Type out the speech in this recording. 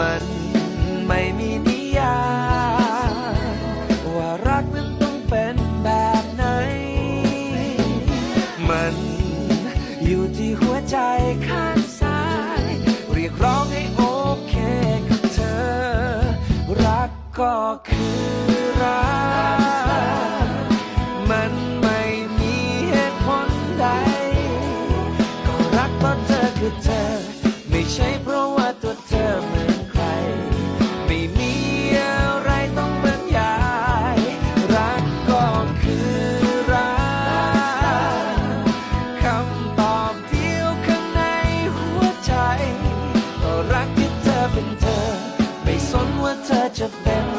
มันไม่มีนิยามว่ารักนั้นต้องเป็นแบบไหน มันอยู่ที่หัวใจข้างซ้าย เรียกร้องให้โอเคกับเธอ รักก็คือรัก มันไม่มีเหตุผลใด ก็รักเพราะเธอคือเธอ such a.